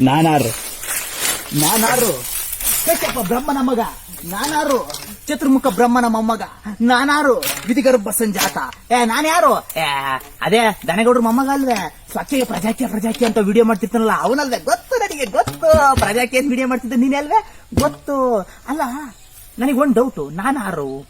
ನಾನಾರು. ನಾನಾರು. ಕಟ್ಟಪ್ಪ ಬ್ರಹ್ಮನ ಮಗ. ನಾನಾರು. ಚತುರ್ಮುಖ ಬ್ರಹ್ಮನ ಮೊಮ್ಮಗ. ನಾನಾರು. ವಿಧಿಗರ್ಭ ಸಂಜಾತ. ಏ, ನಾನ್ಯಾರು? ಏ, ಅದೇ ದನಗೌಡ್ರ ಮೊಮ್ಮಗ ಅಲ್ವೇ. ಸ್ವಚ್ಛಗೆ ಪ್ರಜಾಕ್ಯ ಪ್ರಜಾಕಿ ಅಂತ ವಿಡಿಯೋ ಮಾಡ್ತಿರ್ತಾನಲ್ಲ, ಅವನಲ್ವೇ? ಗೊತ್ತು ನನಗೆ, ಗೊತ್ತು. ಪ್ರಜಾಕಿ ಅಂತ ವಿಡಿಯೋ ಮಾಡ್ತಿದ್ದ ನೀನೇ ಗೊತ್ತು. ಅಲ್ಲ, ನನಗೆ ಒಂದು ಡೌಟು ನಾನಾರು.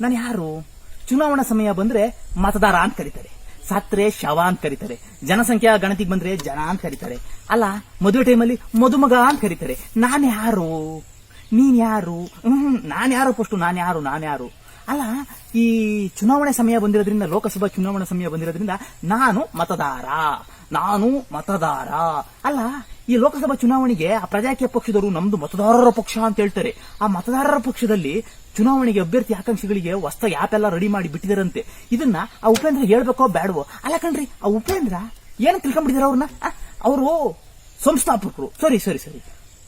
ನಾನು ಯಾರು ಚುನಾವಣಾ ಸಮಯ ಬಂದ್ರೆ ಮತದಾರ ಅಂತ ಕರೀತಾರೆ. ಸತ್ರೆ ಶವ ಅಂತ ಕರೀತಾರೆ. ಜನಸಂಖ್ಯಾ ಗಣತಿಗೆ ಬಂದ್ರೆ ಜನ ಅಂತ ಕರೀತಾರೆ. ಅಲ್ಲ, ಮದುವೆ ಟೈಮಲ್ಲಿ ಮದುಮಗ ಅಂತ ಕರೀತಾರೆ. ನಾನು ಯಾರು? ನೀನ್ ಯಾರು ನಾನು ಯಾರು ಫಸ್ಟು ನಾನು ಯಾರು ನಾನು ಯಾರು ಅಲ್ಲ, ಈ ಚುನಾವಣೆ ಸಮಯ ಬಂದಿರೋದ್ರಿಂದ, ಲೋಕಸಭಾ ಚುನಾವಣಾ ಸಮಯ ಬಂದಿರೋದ್ರಿಂದ ನಾನು ಮತದಾರ. ನಾನು ಮತದಾರ. ಅಲ್ಲ, ಈ ಲೋಕಸಭಾ ಚುನಾವಣೆಗೆ ಆ ಪ್ರಜಾಕೀಯ ಪಕ್ಷದವರು ನಮ್ದು ಮತದಾರರ ಪಕ್ಷ ಅಂತ ಹೇಳ್ತಾರೆ. ಆ ಮತದಾರರ ಪಕ್ಷದಲ್ಲಿ ಚುನಾವಣೆಗೆ ಅಭ್ಯರ್ಥಿ ಆಕಾಂಕ್ಷಿಗಳಿಗೆ ಹೊಸ ಎಲ್ಲ ರೆಡಿ ಮಾಡಿ ಬಿಟ್ಟಿದಾರಂತೆ. ಇದನ್ನ ಆ ಉಪೇಂದ್ರ ಹೇಳ್ಬೇಕೋ ಬೇಡವೋ ಅಲ್ಲ ಕಣ್ರಿ, ಆ ಉಪೇಂದ್ರ ಏನ್ ತಿಳ್ಕೊಂಡ್ಬಿಟ್ಟಿದಾರ ಅವ್ರನ್ನ? ಅವರು ಸಂಸ್ಥಾಪಕರು. ಸರಿ ಸರಿ ಸರಿ.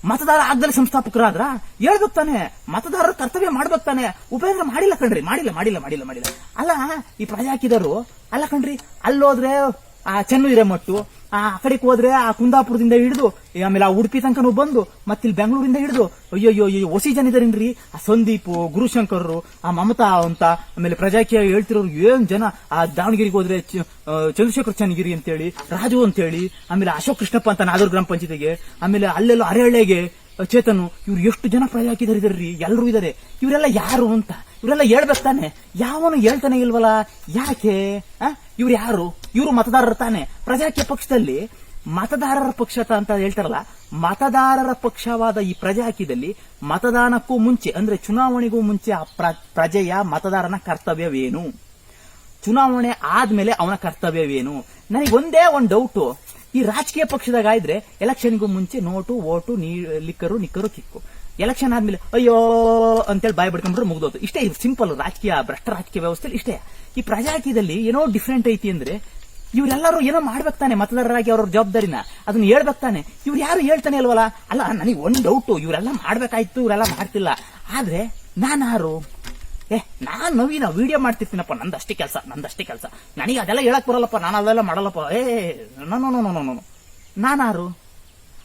ಮತದಾರ ಆಗ್ದಲ್ಲಿ ಸಂಸ್ಥಾಪಕರಾದ್ರ ಹೇಳ್ಬೇಕು ತಾನೆ. ಮತದಾರರ ಕರ್ತವ್ಯ ಮಾಡ್ಬೇಕು ತಾನೆ. ಉಪೇಂದ್ರ ಮಾಡಿಲ್ಲ ಕಣ್ರಿ. ಮಾಡಿಲ್ಲ ಮಾಡಿಲ್ಲ ಮಾಡಿಲ್ಲ ಮಾಡಿಲ್ಲ. ಅಲ್ಲ, ಈ ಪ್ರಜಾಕಿದರು, ಅಲ್ಲ ಕಣ್ರಿ, ಅಲ್ಲೋದ್ರೆ ಆ ಚೆನ್ನು ಹಿರೇಮಟ್ಟು ಆ ಕಡೆಗೆ ಹೋದ್ರೆ ಆ ಕುಂದಾಪುರದಿಂದ ಹಿಡಿದು ಆಮೇಲೆ ಆ ಉಡುಪಿ ತನಕನೂ ಬಂದು ಮತ್ತಿಲ್ಲಿ ಬೆಂಗಳೂರಿಂದ ಹಿಡಿದು ಅಯ್ಯೋ ಅಯ್ಯೋ ಹೊಸಿ ಜನ ಇದಾರೇನ್ರಿ? ಆ ಸಂದೀಪ್ ಗುರುಶಂಕರ್ ಆ ಮಮತಾ ಅಂತ, ಆಮೇಲೆ ಪ್ರಜಾಕೀಯ ಹೇಳ್ತಿರೋರು ಏನ್ ಜನ? ಆ ದಾವಣಗೆರೆಗೆ ಹೋದ್ರೆ ಚಂದ್ರಶೇಖರ್ ಚನ್ನಗಿರಿ ಅಂತೇಳಿ, ರಾಜು ಅಂತೇಳಿ, ಆಮೇಲೆ ಅಶೋಕ್ ಕೃಷ್ಣಪ್ಪ ಅಂತ ನಾದೂರ್ ಗ್ರಾಮ ಪಂಚಾಯತಿಗೆ, ಆಮೇಲೆ ಅಲ್ಲೆಲ್ಲ ಅರೆಹಳ್ಳಿಗೆ ಚೇತನು, ಇವ್ರು ಎಷ್ಟು ಜನ ಪ್ರಜಾಕಿದಾರ ಇದಾರ್ರಿ? ಎಲ್ಲರೂ ಇದಾರೆ. ಇವರೆಲ್ಲ ಯಾರು ಅಂತ? ಇವರೆಲ್ಲ ಹೇಳ್ಬೇಕು ತಾನೆ. ಯಾವನು ಹೇಳ್ತಾನೆ ಇಲ್ವಲ್ಲ? ಯಾಕೆ? ಇವ್ರು ಯಾರು? ಇವರು ಮತದಾರರು ತಾನೆ. ಪ್ರಜಾಕೀಯ ಪಕ್ಷದಲ್ಲಿ ಮತದಾರರ ಪಕ್ಷ ಅಂತ ಹೇಳ್ತಾರಲ್ಲ, ಮತದಾರರ ಪಕ್ಷವಾದ ಈ ಪ್ರಜಾಕೀಯದಲ್ಲಿ ಮತದಾನಕ್ಕೂ ಮುಂಚೆ, ಅಂದ್ರೆ ಚುನಾವಣೆಗೂ ಮುಂಚೆ ಆ ಪ್ರಜೆಯ ಮತದಾರನ ಕರ್ತವ್ಯವೇನು? ಚುನಾವಣೆ ಆದ್ಮೇಲೆ ಅವನ ಕರ್ತವ್ಯವೇನು? ನನಗೆ ಒಂದೇ ಒಂದು ಡೌಟು ಈ ರಾಜಕೀಯ ಪಕ್ಷದಾಗ ಇದ್ರೆ ಎಲೆಕ್ಷನ್ಗೂ ಮುಂಚೆ ನೋಟು ಓಟು ನೀ, ಲಿಕ್ಕರು, ನಿಕ್ಕರು, ಕಿಕ್ಕು. ಎಲೆಕ್ಷನ್ ಆದ್ಮೇಲೆ ಅಯ್ಯೋ ಅಂತೇಳಿ ಬಾಯ್ ಬಿಡ್ಕೊಂಡ್ರೆ ಮುಗ್ದೋದು ಇಷ್ಟೇ ಸಿಂಪಲ್ ರಾಜಕೀಯ, ಭ್ರಷ್ಟ ರಾಜಕೀಯ ವ್ಯವಸ್ಥೆಯಲ್ಲಿ ಇಷ್ಟೇ. ಈ ಪ್ರಜಾಕೀಯದಲ್ಲಿ ಏನೋ ಡಿಫ್ರೆಂಟ್ ಐತಿ ಅಂದ್ರೆ ಇವರೆಲ್ಲರೂ ಏನೋ ಮಾಡ್ಬೇಕಾನೆ ಮತದಾರರಾಗಿ ಅವ್ರ ಜವಾಬ್ದಾರಿನ. ಅದನ್ನ ಹೇಳ್ಬೇಕಾನೆ ಇವ್ರು ಯಾರು ಹೇಳ್ತಾನೆ ಅಲ್ವಲ್ಲ? ಅಲ್ಲ, ನನಗೆ ಒಂದು ಡೌಟು ಇವರೆಲ್ಲ ಮಾಡ್ಬೇಕಾಯ್ತು, ಇವರೆಲ್ಲ ಮಾಡ್ತಿಲ್ಲ. ಆದ್ರೆ ನಾನಾರು, ಏ, ನಾನ್ ನವೀನ ವಿಡಿಯೋ ಮಾಡ್ತಿರ್ತೀನಪ್ಪ, ನಂದಷ್ಟೇ ಕೆಲಸ ನಂದಷ್ಟೇ ಕೆಲಸ. ನನಗೆ ಅದೆಲ್ಲ ಹೇಳಕ್ ಬರಲ್ಲಪ್ಪ, ನಾನು ಅದೆಲ್ಲ ಮಾಡಲ್ಲಪ್ಪ. ಏ ನಾನು ನಾನಾರು,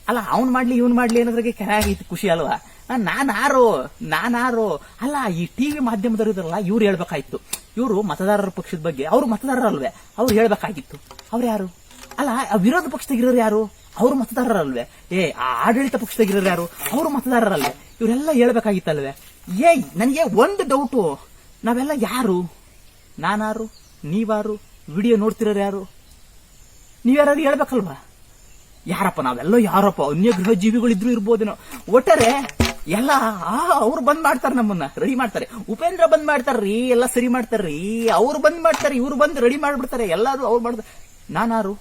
ಅಲ್ಲ, ಅವ್ನ್ ಮಾಡ್ಲಿ, ಇವ್ನ್ ಮಾಡ್ಲಿ ಅನ್ನೋದ್ರಿಗೆ ಕೆರಾಗೈತಿ ಖುಷಿ ಅಲ್ವಾ? ನಾನಾರು ನಾನಾರು. ಅಲ್ಲ, ಈ ಟಿವಿ ಮಾಧ್ಯಮದವರು ಇದ್ರಲ್ಲ, ಇವ್ರು ಹೇಳ್ಬೇಕಾಯ್ತು. ಇವರು ಮತದಾರರ ಪಕ್ಷದ ಬಗ್ಗೆ, ಅವ್ರು ಮತದಾರರಲ್ವೇ, ಅವ್ರು ಹೇಳ್ಬೇಕಾಗಿತ್ತು. ಅವ್ರು ಯಾರು? ಅಲ್ಲ ವಿರೋಧ ಪಕ್ಷದಾಗಿರೋರು ಯಾರು? ಅವ್ರು ಮತದಾರರಲ್ವೇ. ಏ ಆಡಳಿತ ಪಕ್ಷದಾಗಿರೋರು ಯಾರು? ಅವ್ರು ಮತದಾರರಲ್ವೇ. ಇವರೆಲ್ಲ ಹೇಳ್ಬೇಕಾಗಿತ್ತಲ್ವೇ. ಏಯ್, ನನಗೆ ಒಂದು ಡೌಟು ನಾವೆಲ್ಲ ಯಾರು? ನಾನಾರು, ನೀವಾರು, ವಿಡಿಯೋ ನೋಡ್ತಿರೋರು ಯಾರು? ನೀವ್ಯಾರು ಹೇಳ್ಬೇಕಲ್ವಾ? ಯಾರಪ್ಪ, ನಾವೆಲ್ಲ ಯಾರಪ್ಪ ಅನ್ಯ ಗೃಹ ಜೀವಿಗಳಿದ್ರು ಇರ್ಬೋದೇನೋ. ಒಟ್ಟಾರೆ ಎಲ್ಲ ಅವ್ರು ಬಂದ್ ಮಾಡ್ತಾರೆ ನಮ್ಮನ್ನ ರೆಡಿ ಮಾಡ್ತಾರೆ. ಉಪೇಂದ್ರ ಬಂದ್ ಮಾಡ್ತಾರ್ರಿ ಎಲ್ಲ ಸರಿ ಮಾಡ್ತಾರ್ರಿ ಅವ್ರು ಬಂದ್ ಮಾಡ್ತಾರೆ, ಇವ್ರು ಬಂದ್ ರೆಡಿ ಮಾಡ್ಬಿಡ್ತಾರೆ ಎಲ್ಲಾರು ಅವ್ರು ಮಾಡ್ತಾರೆ. ನಾನಾರು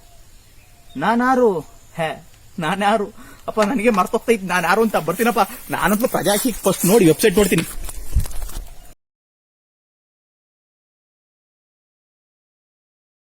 ನಾನಾರು, ಹೇ, ನಾನಾರು. ಅಪ್ಪ, ನನಗೆ ಮರ್ತೋಗ್ತೈತಿ ನಾನು ಯಾರು ಅಂತ ಬರ್ತೀನಪ್ಪ. ನಾನಂತೂ ಪ್ರಜಾಕಿ ಫಸ್ಟ್ ನೋಡಿ ವೆಬ್ಸೈಟ್ ನೋಡ್ತೀನಿ.